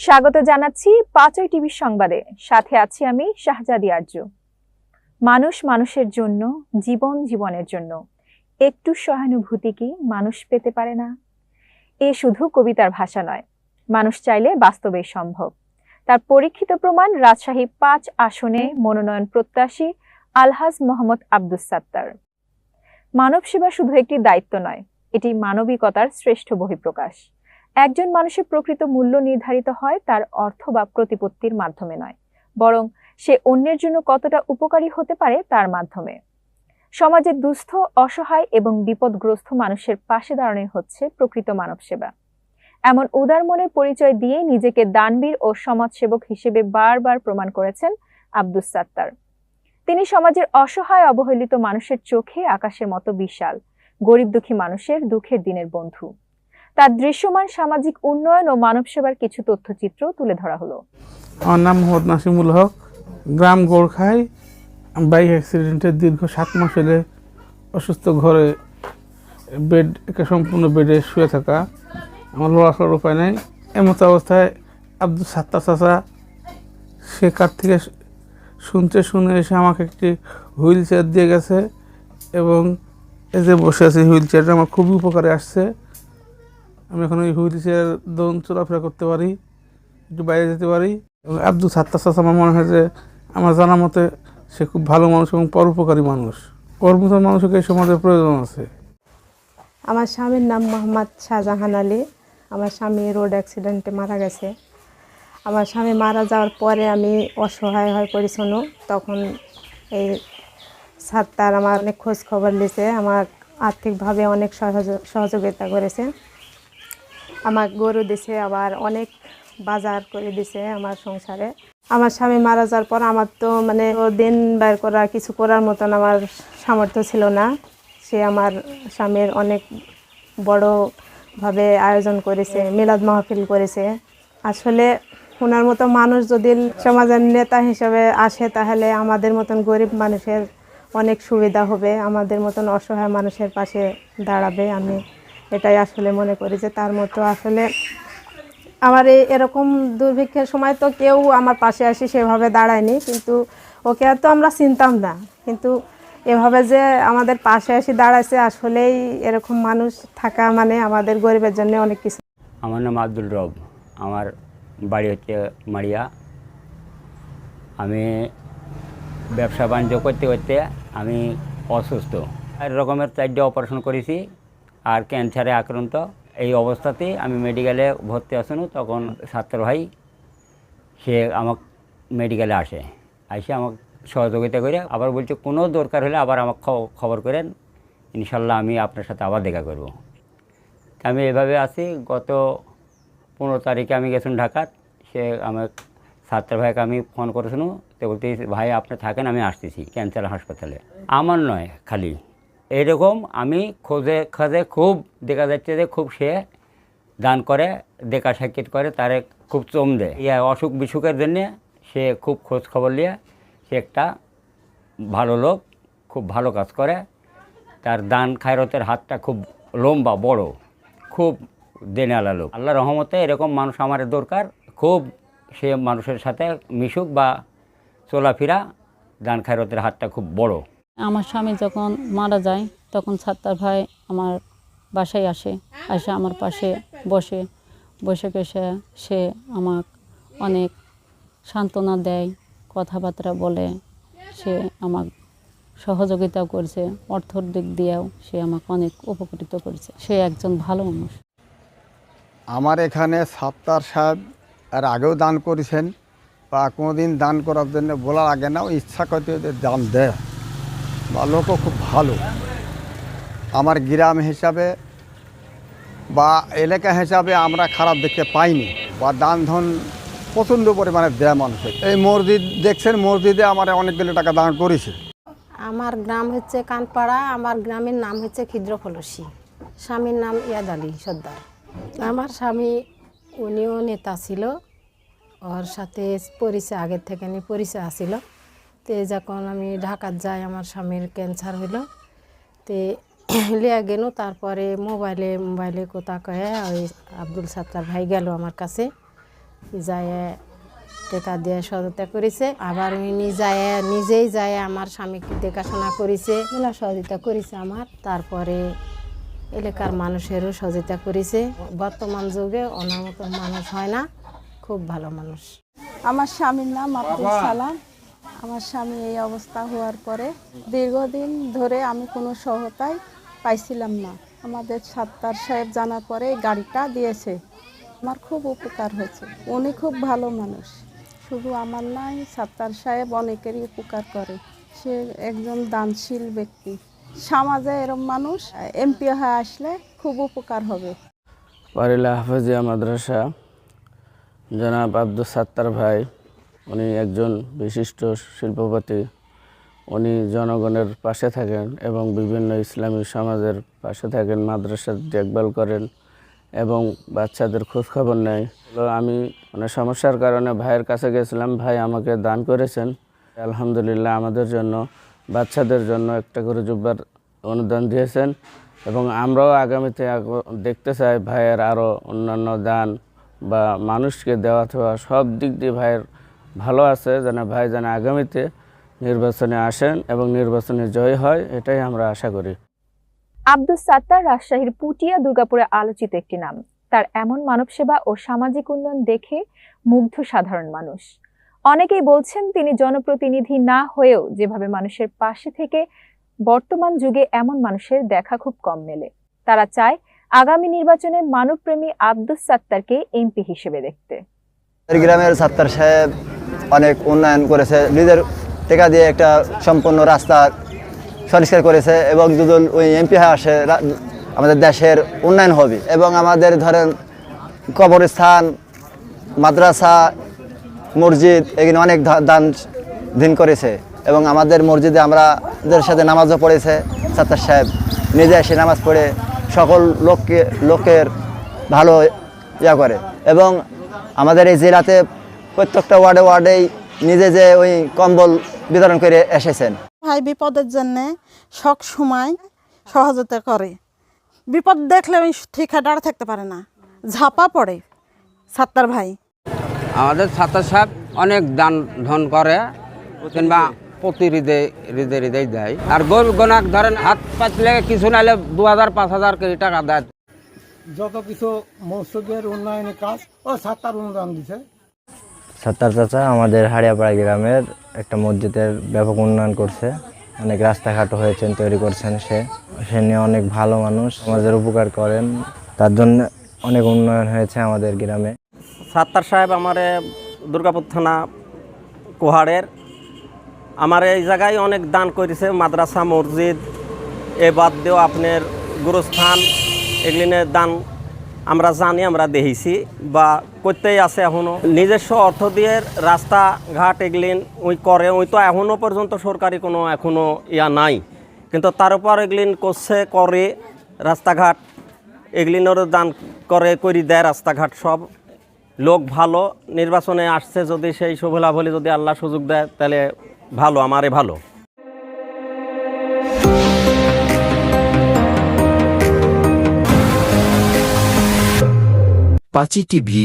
স্বাগত জানাচ্ছি পাঁচই টিভির সংবাদে। সাথে আছি আমি শাহজাদি আরজু মানুষ মানুষের জন্য, জীবন জীবনের জন্য। একটু সহানুভূতি কি মানুষ পেতে পারে না? এ শুধু কবিতার ভাষা নয়, মানুষ চাইলে বাস্তবে সম্ভব। তার পরীক্ষিত প্রমাণ রাজশাহী পাঁচ আসনে মনোনয়ন প্রত্যাশী আলহাজ মোহাম্মদ আব্দুস সাত্তার। মানব সেবা শুধু একটি দায়িত্ব নয়, এটি মানবিকতার শ্রেষ্ঠ বহিঃপ্রকাশ। একজন মানুষের প্রকৃত মূল্য নির্ধারিত হয়, তার অর্থ বা প্রতিপত্তির মাধ্যমে নয়, বরং সে অন্যের জন্য কতটা উপকারী হতে পারে তার মাধ্যমে। সমাজে দুস্থ, অসহায় এবং বিপদগ্রস্ত মানুষের পাশে দাঁড়ানোই হচ্ছে প্রকৃত মানব সেবা এমন উদার মনের পরিচয় দিয়ে নিজেকে দানবীর ও সমাজসেবক হিসেবে বারবার প্রমাণ করেছেন আব্দুস সাত্তার। তিনি সমাজের অসহায়, অবহেলিত মানুষের চোখে আকাশের মতো বিশাল, গরিব দুঃখী মানুষের দুঃখের দিনের বন্ধু। তার দৃশ্যমান সামাজিক উন্নয়ন ও মানব সেবার কিছু তথ্যচিত্র তুলে ধরা হলো। আমার নাম মোহাম্মদ নাসিমুল হক। গ্রাম গোরখায় বাইক অ্যাক্সিডেন্টে দীর্ঘ সাত মাস হলে অসুস্থ ঘরে বেড একে সম্পূর্ণ বেডে শুয়ে থাকা। আমার লড়াশোয়ার উপায় নেই। এমত অবস্থায় আব্দুল সাত্তা চাচা, সে কার থেকে শুনতে শুনে এসে আমাকে একটি হুইল চেয়ার দিয়ে গেছে এবং যে বসে আছে হুইল চেয়ারটা আমার খুবই উপকারে আসছে। আমি এখন ওই হুইল চেয়ার দৌড় চলাফেরা করতে পারি, একটু বাইরে যেতে পারি। এবং আব্দুল সাত্তার চাচা, আমার মনে হয় যে আমার জানা মতে সে খুব ভালো মানুষ এবং পরোপকারী মানুষ। মতো মানুষকে সমাজের প্রয়োজন আছে? আমার স্বামীর নাম মোহাম্মদ শাহজাহান আলী। আমার স্বামী রোড অ্যাক্সিডেন্টে মারা গেছে। আমার স্বামী মারা যাওয়ার পরে আমি অসহায় হয়ে পড়েছিল তখন এই সাত্তার আমার অনেক খোঁজ খবর আমার আর্থিকভাবে অনেক সহযোগ সহযোগিতা করেছে। আমার গরু দিছে, আবার অনেক বাজার করে দিছে আমার সংসারে। আমার স্বামী মারা যাওয়ার পর আমার তো মানে দিন বের করা, কিছু করার মতন আমার সামর্থ্য ছিল না। সে আমার স্বামীর অনেক বড়ভাবে আয়োজন করেছে, মিলাদ মাহফিল করেছে। আসলে ওনার মতো মানুষ যদি সমাজের নেতা হিসেবে আসে, তাহলে আমাদের মতন গরিব মানুষের অনেক সুবিধা হবে, আমাদের মতন অসহায় মানুষের পাশে দাঁড়াবে। আমি এটাই আসলে মনে করি যে তার মতো আসলে আমার এই এরকম দুর্ভিক্ষের সময় তো কেউ আমার পাশে আসি সেভাবে দাঁড়ায়নি, কিন্তু ওকে আর তো আমরা চিনতাম না। কিন্তু এভাবে যে আমাদের পাশে এসে দাঁড়াইছে আসলেই এরকম মানুষ থাকা মানে আমাদের গরিবের জন্য অনেক কিছু। আমার নাম আব্দুল রব। আমার বাড়ি হচ্ছে মারিয়া। আমি ব্যবসা বাণিজ্য করতে করতে আমি অসুস্থ। চার রকমের চারটে অপারেশন করেছি। আর ক্যান্সারে আক্রান্ত এই অবস্থাতেই আমি মেডিকেলে ভর্তি আসুন, তখন ছাত্র ভাই সে আমাকে মেডিকেলে আসে। এসে আমাকে সহযোগিতা করে, আবার বলছে, কোনো দরকার হলে আবার আমাকে খবর করেন। ইনশাল্লাহ আমি আপনার সাথে আবার দেখা করব। আমি এভাবে আছি। গত পনেরো তারিখে আমি গেছিলাম ঢাকাত সে আমার ছাত্র ভাইকে আমি ফোন করেছিল তো বলতে ভাই, আপনি থাকেন, আমি আসতেছি, ক্যান্সার হাসপাতালে। আমার নয়, খালি। এরকম আমি খোঁজে খোঁজে খুব দেখা যাচ্ছে যে খুব সে দান করে, দেখা সাক্ষাৎ করে, তারে খুব চম দেয়। ইয়া অসুখ বিসুখের জন্যে সে খুব খোঁজ খবর নিয়ে সে একটা ভালো লোক, খুব ভালো কাজ করে। তার দান খায়রতের হাতটা খুব লম্বা, বড়, খুব দেনেওয়ালা লোক। আল্লাহ রহমতে এরকম মানুষ আমার দরকার। খুব সে মানুষের সাথে মিশুক বা চলাফেরা, দান খায়রতের হাতটা খুব বড়। আমার স্বামী যখন মারা যায়, তখন সাত্তার ভাই আমার বাসায় আসে আসে আমার পাশে বসে। বসে বসে সে আমাক অনেক সান্ত্বনা দেয়, কথাবার্তা বলে। সে আমাক সহযোগিতা করছে, অর্থর দিক দিয়েও সে আমাকে অনেক উপকৃত করেছে। সে একজন ভালো মানুষ। আমার এখানে সাত্তার সাহেব এর আগেও দান করেছেন, বা কোনোদিন দান করার জন্য বলা লাগে না ইচ্ছা করতে দান দেয়। বা লোকও খুব ভালো। আমার গ্রাম হিসাবে বা এলাকা হিসাবে আমরা খারাপ দেখতে পাইনি বা দান ধন প্রচণ্ড পরিমাণে দেয় মানুষের এই মসজিদ দেখছেন, মসজিদে আমার অনেকগুলো টাকা দান করেছে। আমার গ্রাম হচ্ছে কানপাড়া, আমার গ্রামের নাম হচ্ছে ক্ষুদ্র ফলসি স্বামীর নাম ইয়াদ আলী সর্দার। আমার স্বামী, উনিও নেতা ছিল। ওর সাথে পরিচয়, আগের থেকে নিয়ে পরিচয় আসিল তে যখন আমি ঢাকাত যাই আমার স্বামীর ক্যান্সার হইল। তে লিয়া গেল তারপরে মোবাইলে মোবাইলে কোথা কয়ে ওই আব্দুল সাত্তার ভাই গেল আমার কাছে। যায় টেকা দিয়ে সহায়তা করেছে। আবার উনি যায় নিজেই যায় আমার স্বামীকে দেখাশোনা করেছে এগুলো সহযোগিতা করেছে আমার। তারপরে এলাকার মানুষেরও সহযোগিতা করেছে। বর্তমান যুগে ওনার মতো মানুষ হয় না খুব ভালো মানুষ। আমার স্বামীর নাম আব্দুল সালাম। আমার স্বামী এই অবস্থা হওয়ার পরে দীর্ঘদিন ধরে আমি কোনো সহায়তাই পাইছিলাম না। আমাদের সাত্তার সাহেব জানার পরে গাড়িটা দিয়েছে। আমার খুব উপকার হয়েছে। উনি খুব ভালো মানুষ। শুধু আমার নাই, সাত্তার সাহেব অনেকেরই উপকার করে। সে একজন দানশীল ব্যক্তি। সমাজে এরম মানুষ, এমপি হয়ে আসলে খুব উপকার হবে। পারিলা হাফেজিয়া মাদ্রাসা। জনাব আব্দুল সাত্তার ভাই। উনি একজন বিশিষ্ট শিল্পপতি, উনি জনগণের পাশে থাকেন এবং বিভিন্ন ইসলামী সমাজের পাশে থাকেন, মাদ্রাসার দেখভাল করেন এবং বাচ্চাদের খোঁজখবর নেয়। আমি মানে সমস্যার কারণে ভাইয়ের কাছে গেছিলাম, ভাই আমাকে দান করেছেন। আলহামদুলিল্লাহ আমাদের জন্য, বাচ্চাদের জন্য একটা করে জুব্বার অনুদান দিয়েছেন এবং আমরাও আগামীতে আগ- দেখতে চাই ভাইয়ের আরও অন্যান্য দান বা মানুষকে দেওয়া থাওয়া সব দিক দিয়ে ভাইয়ের ভালো আছে যেন ভাই যেন আগামীতে নির্বাচনে আসেন এবং নির্বাচনে জয় হয় এটাই আমরা আশা করি। আব্দুস সাত্তার রাজশাহীর পুটিয়া দুর্গাপুরে আলোচিত একটি নাম। তার এমন মানব সেবা ও সামাজিক উন্নয়ন দেখে মুগ্ধ সাধারণ মানুষ। অনেকেই বলছেন তিনি জনপ্রতিনিধি না হয়েও যেভাবে মানুষের পাশে থেকে বর্তমান যুগে এমন মানুষের দেখা খুব কম মেলে। তারা চায় আগামী নির্বাচনে মানবপ্রেমী আব্দুস সাত্তারকে এমপি হিসেবে দেখতে। গ্রামের সাত্তার সাহেব অনেক উন্নয়ন করেছে, নিজের টাকা দিয়ে একটা সম্পূর্ণ রাস্তা সংস্কার করেছে এবং যদি ওই এমপি হয়ে আসে আমাদের দেশের উন্নয়ন হবে। এবং আমাদের ধরেন কবরস্থান, মাদ্রাসা, মসজিদ এখানে অনেক দান দিন করেছে। এবং আমাদের মসজিদে আমরা দের সাথে নামাজও পড়েছে সাত্তার সাহেব। নিজে এসে নামাজ পড়ে সকল লোককে, লোকের ভালো ইয়া করে। এবং আমাদের এই জেলাতে প্রত্যেকটা ওয়ার্ডে ওয়ার্ডেই নিজে যে ওই কম্বল বিতরণ করে এসেছেন। ভাই বিপদের জন্যে সব সময় সহযোগিতা করে। বিপদ দেখলে ওই ঠিক দাঁড়া থাকতে পারে না। ঝাপা পড়ে সাত্তার ভাই। আমাদের ছাত্র সাহেব অনেক দান ধন করে কিংবা প্রতি হৃদয় হৃদয় হৃদয় দেয়। আর গরিব গনাক ধরেন হাত পাতলে কিছু নাইলে দু হাজার পাঁচ হাজার কেজি টাকা দেয়। যত কিছু মসজিদের উন্নয়নের কাজ ও সাতটার অনুদান দিছে। সত্তার চাচা আমাদের হারিয়াপাড়া গ্রামের একটা মসজিদের ব্যাপক উন্নয়ন করছে। অনেক রাস্তাঘাট হয়েছেন, তৈরি করছেন সে। সে নিয়ে অনেক ভালো মানুষ আমাদের উপকার করেন। তার জন্য অনেক উন্নয়ন হয়েছে আমাদের গ্রামে। সাত্তার সাহেব আমার দুর্গাপুর থানা কোহাড়ের। আমার এই জায়গায় অনেক দান করেছে মাদ্রাসা, মসজিদ, এ বাদ দিয়েও আপনার গুরুস্থান এগুলিনের দান আমরা জানি, আমরা দেখেছি বা করতেই আছে এখনও নিজস্ব অর্থ দিয়ে রাস্তাঘাট এগুলিন ওই করে, ওই তো এখনও পর্যন্ত সরকারি কোনো এখনও ইয়া নাই। কিন্তু তার উপর এগুলিন করছে, করে রাস্তাঘাট, এগুলিনেরও দান করে, করি দেয় রাস্তাঘাট সব। লোক ভালো, নির্বাচনে আসছে যদি সেই সুফলাফলি যদি আল্লাহ সুযোগ দেয়, তাহলে ভালো আমারে ভালো। পাঁচি টিভি